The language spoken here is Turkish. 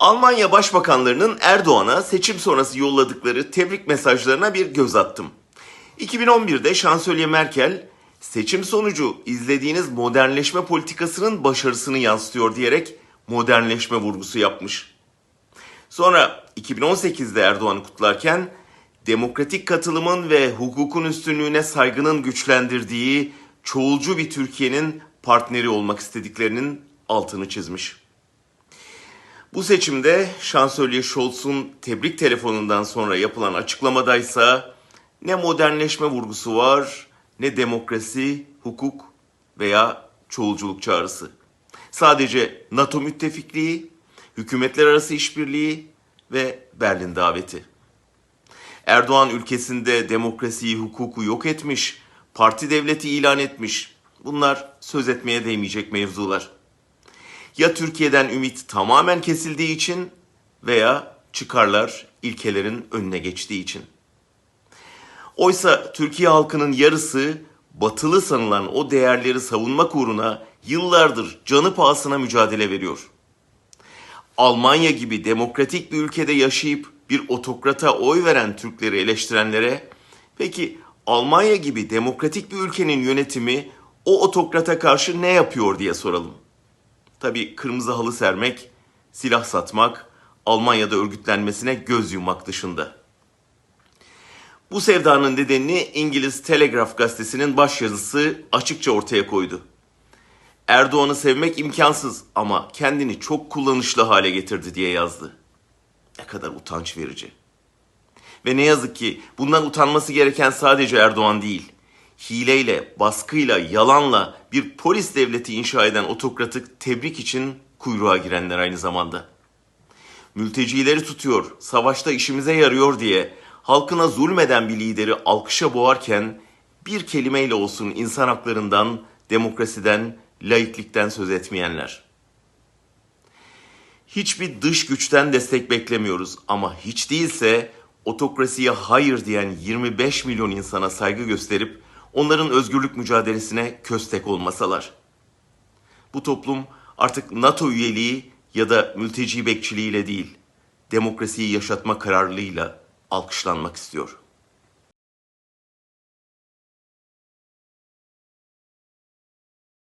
Almanya başbakanlarının Erdoğan'a seçim sonrası yolladıkları tebrik mesajlarına bir göz attım. 2011'de Şansölye Merkel seçim sonucu izlediğiniz modernleşme politikasının başarısını yansıtıyor diyerek modernleşme vurgusu yapmış. Sonra 2018'de Erdoğan'ı kutlarken demokratik katılımın ve hukukun üstünlüğüne saygının güçlendirdiği çoğulcu bir Türkiye'nin partneri olmak istediklerinin altını çizmiş. Bu seçimde Şansölye Scholz'un tebrik telefonundan sonra yapılan açıklamadaysa ne modernleşme vurgusu var ne demokrasi, hukuk veya çoğulculuk çağrısı. Sadece NATO müttefikliği, hükümetler arası işbirliği ve Berlin daveti. Erdoğan ülkesinde demokrasiyi, hukuku yok etmiş, parti devleti ilan etmiş. Bunlar söz etmeye değmeyecek mevzular. Ya Türkiye'den ümit tamamen kesildiği için veya çıkarlar ilkelerin önüne geçtiği için. Oysa Türkiye halkının yarısı batılı sanılan o değerleri savunmak uğruna yıllardır canı pahasına mücadele veriyor. Almanya gibi demokratik bir ülkede yaşayıp bir otokrata oy veren Türkleri eleştirenlere peki Almanya gibi demokratik bir ülkenin yönetimi o otokrata karşı ne yapıyor diye soralım. Tabii kırmızı halı sermek, silah satmak, Almanya'da örgütlenmesine göz yummak dışında. Bu sevdanın nedenini İngiliz Telegraph gazetesinin başyazısı açıkça ortaya koydu. Erdoğan'ı sevmek imkansız ama kendini çok kullanışlı hale getirdi diye yazdı. Ne kadar utanç verici. Ve ne yazık ki bundan utanması gereken sadece Erdoğan değil. Hileyle, baskıyla, yalanla bir polis devleti inşa eden otokratı tebrik için kuyruğa girenler aynı zamanda. Mültecileri tutuyor, savaşta işimize yarıyor diye halkına zulmeden bir lideri alkışa boğarken bir kelimeyle olsun insan haklarından, demokrasiden, laiklikten söz etmeyenler. Hiçbir dış güçten destek beklemiyoruz ama hiç değilse otokrasiye hayır diyen 25 milyon insana saygı gösterip onların özgürlük mücadelesine köstek olmasalar. Bu toplum artık NATO üyeliği ya da mülteci bekçiliğiyle değil, demokrasiyi yaşatma kararlılığıyla alkışlanmak istiyor.